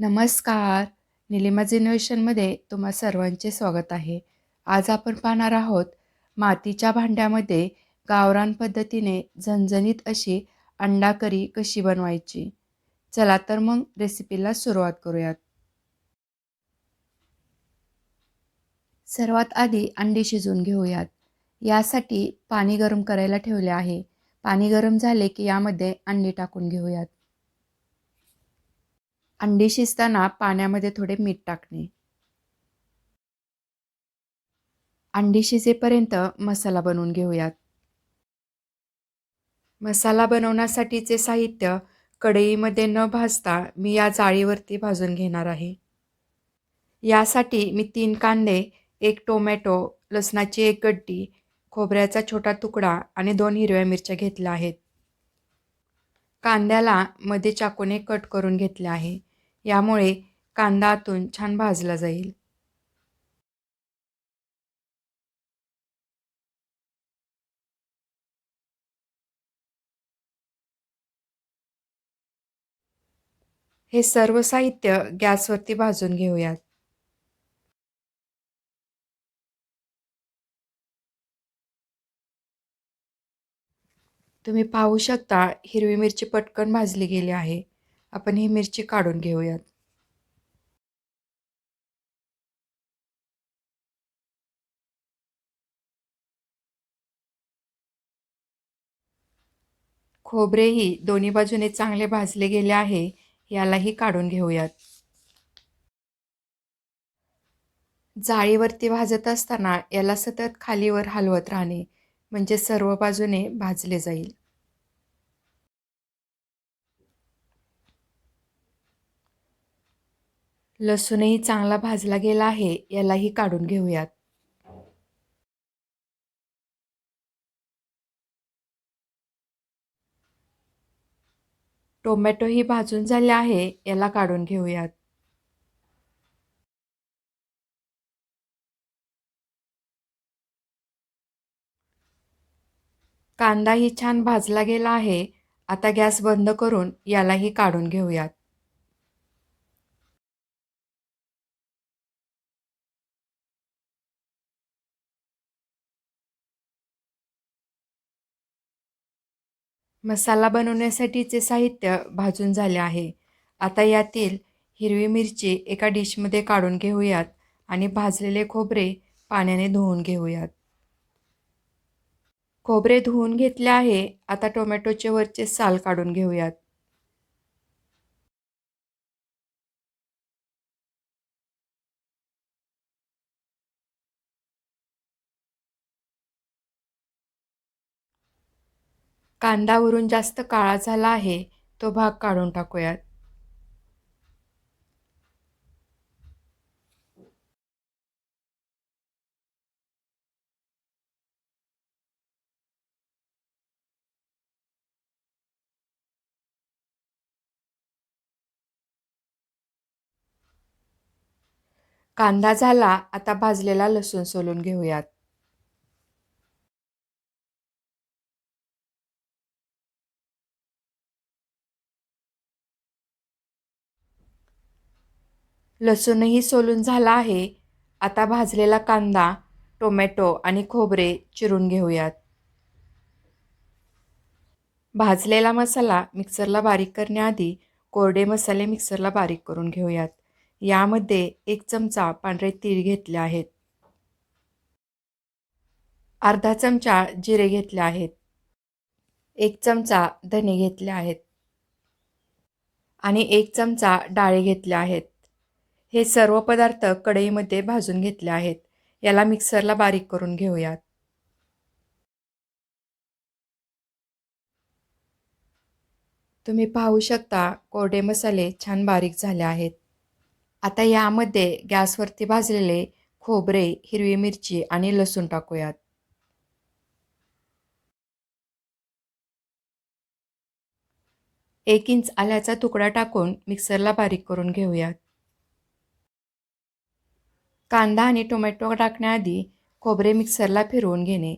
नमस्कार. निलिमाज इनोव्हेशनमध्ये तुम्हा सर्वांचे स्वागत आहे. आज आपण पाहणार आहोत मातीच्या भांड्यामध्ये गावरान पद्धतीने झणझणीत अशी अंडा करी कशी बनवायची? चला तर मग रेसिपीला सुरुवात करूयात. सर्वात आधी अंडी शिजवून घेऊयात. यासाठी पाणी गरम करायला ठेवले आहे. पाणी गरम झाले की यामध्ये अंडी टाकून घेऊयात. अंडी शिजताना पाण्यामध्ये थोडे मीठ टाकणे. अंडी शिजेपर्यंत मसाला बनवून घेऊयात. मसाला बनवण्यासाठीचे साहित्य कढईमध्ये न भाजता मी या जाळीवरती भाजून घेणार आहे. यासाठी मी तीन कांदे एक टोमॅटो लसणाची एक गड्डी खोबऱ्याचा छोटा तुकडा आणि दोन हिरव्या मिरच्या घेतल्या आहेत. कांद्याला मध्ये चाकूने कट करून घेतले आहे. यामुळे कांदा आतून छान भाजला जाईल. हे सर्व साहित्य गॅसवरती भाजून घेऊयात. तुम्ही पाहू शकता हिरवी मिरची पटकन भाजली गेली आहे. आपण ही मिरची काढून घेऊयात. खोबरेही दोन्ही बाजूने चांगले भाजले गेले आहे यालाही काढून घेऊयात. जाळीवरती भाजत असताना याला सतत खालीवर हलवत राहणे म्हणजे सर्व बाजूने भाजले जाईल. लसूणही चांगला भाजला गेला आहे यालाही काढून घेऊयात. टोमॅटोही भाजून झाले आहे याला काढून घेऊयात. कांदाही छान भाजला गेला आहे आता गॅस बंद करून यालाही काढून घेऊयात. मसाला बनवण्यासाठीचे साहित्य भाजून झाले आहे. आता यातील हिरवी मिरची एका डिशमध्ये काढून घेऊयात आणि भाजलेले खोबरे पाण्याने धुवून घेऊयात. खोबरे धुवून घेतले आहे. आता टोमॅटोचे वरचे साल काढून घेऊयात. कांदावरून जास्त काळा झाला आहे तो भाग काढून टाकूयात. कांदा झाला आता भाजलेला लसूण सोलून घेऊयात. लसूणही सोलून झाला आहे. आता भाजलेला कांदा टोमॅटो आणि खोबरे चिरून घेऊयात. भाजलेला मसाला मिक्सरला बारीक करण्याआधी कोरडे मसाले मिक्सरला बारीक करून घेऊयात. यामध्ये एक चमचा पांढरे तीळ घेतले आहेत. अर्धा चमचा जिरे घेतले आहेत. एक चमचा धने घेतले आहेत. आणि एक चमचा डाळे घेतले आहेत. हे सर्व पदार्थ कढईमध्ये भाजून घेतले आहेत. याला मिक्सरला बारीक करून घेऊयात. तुम्ही पाहू शकता कोरडे मसाले छान बारीक झाले आहेत. आता यामध्ये गॅसवरती भाजलेले खोबरे हिरवी मिरची आणि लसूण टाकूयात. एक इंच आल्याचा तुकडा टाकून मिक्सरला बारीक करून घेऊयात. कांदा आणि टोमॅटो टाकण्याआधी खोबरे मिक्सरला फिरवून घेणे.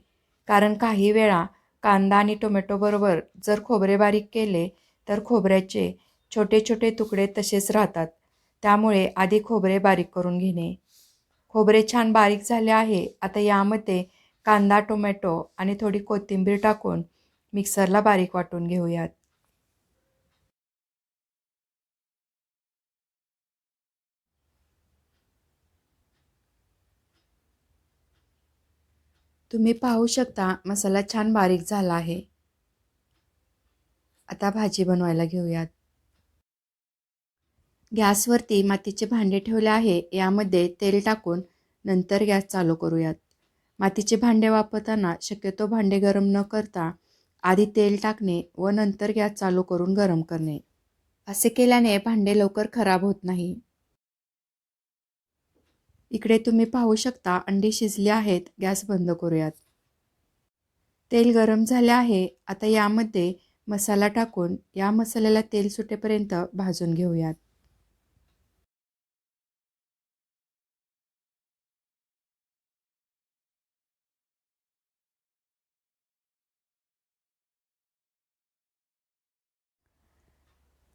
कारण काही वेळा कांदा आणि टोमॅटोबरोबर जर खोबरे बारीक केले तर खोबऱ्याचे छोटे छोटे तुकडे तसेच राहतात. त्यामुळे आधी खोबरे बारीक करून घेणे. खोबरे छान बारीक झाले आहे. आता यामध्ये कांदा टोमॅटो आणि थोडी कोथिंबीर टाकून मिक्सरला बारीक वाटून घेऊयात. तुम्ही पाहू शकता मसाला छान बारीक झाला आहे. आता भाजी बनवायला घेऊयात. गॅसवरती मातीचे भांडे ठेवले आहे. यामध्ये तेल टाकून नंतर गॅस चालू करूयात. मातीचे भांडे वापरताना शक्यतो भांडे गरम न करता आधी तेल टाकणे व नंतर गॅस चालू करून गरम करणे. असे केल्याने भांडे लवकर खराब होत नाही. इकडे तुम्ही पाहू शकता अंडी शिजली आहेत गॅस बंद करूयात. तेल गरम झाले आहे आता यामध्ये मसाला टाकून या मसाल्याला तेल सुटेपर्यंत भाजून घेऊयात.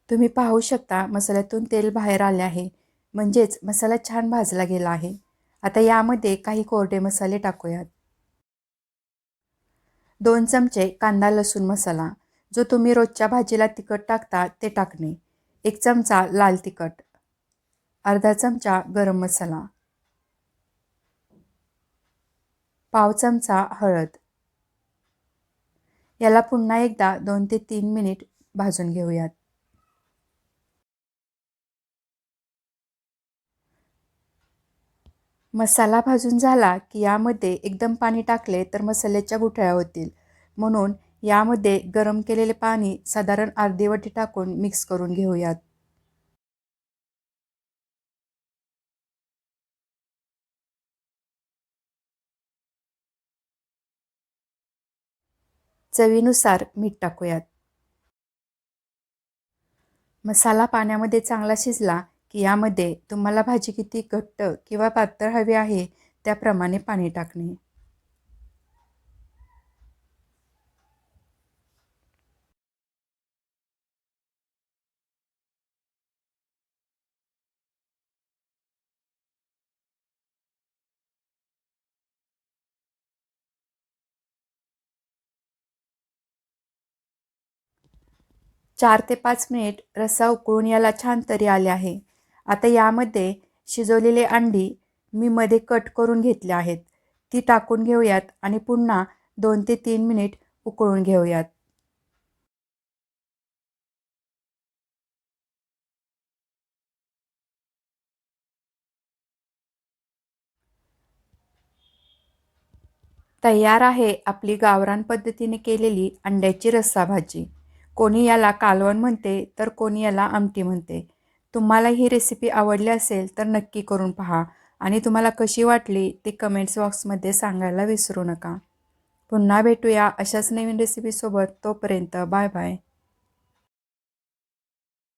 तुम्ही पाहू शकता मसाल्यातून तेल बाहेर आले आहे. म्हणजेच मसाला छान भाजला गेला आहे. आता यामध्ये काही कोरडे मसाले टाकूयात. दोन चमचे कांदा लसूण मसाला. जो तुम्ही रोजच्या भाजीला तिखट टाकता ते टाकणे. एक चमचा लाल तिखट. अर्धा चमचा गरम मसाला. पाव चमचा हळद. याला पुन्हा एकदा दोन ते तीन मिनिट भाजून घेऊयात. मसाला भाजून झाला की यामध्ये एकदम पाणी टाकले तर मसाल्याच्या गुठळ्या होतील. म्हणून यामध्ये गरम केलेले पाणी साधारण अर्धी वाटी टाकून मिक्स करून घेऊयात. चवीनुसार मीठ टाकूयात. मसाला पाण्यामध्ये चांगला शिजला की यामध्ये तुम्हाला भाजी किती घट्ट किंवा पातळ हवी आहे त्याप्रमाणे पाणी टाकणे. चार ते पाच मिनिट रस्सा उकळून याला छान तरी आले आहे. आता यामध्ये शिजवलेले अंडी मी मध्ये कट करून घेतले आहेत. ती टाकून घेऊयात आणि पुन्हा दोन ते तीन मिनिट उकळून घेऊयात. तयार आहे आपली गावरान पद्धतीने केलेली अंड्याची रस्सा भाजी. कोणी याला कालवण म्हणते तर कोणी याला आमटी म्हणते. तुम्हाला ही रेसिपी आवडली असेल तर नक्की करून पहा. आणि तुम्हाला कशी वाटली ते कमेंट्स बॉक्समध्ये सांगायला विसरू नका. पुन्हा भेटूया अशाच नवीन रेसिपीसोबत तोपर्यंत बाय बाय.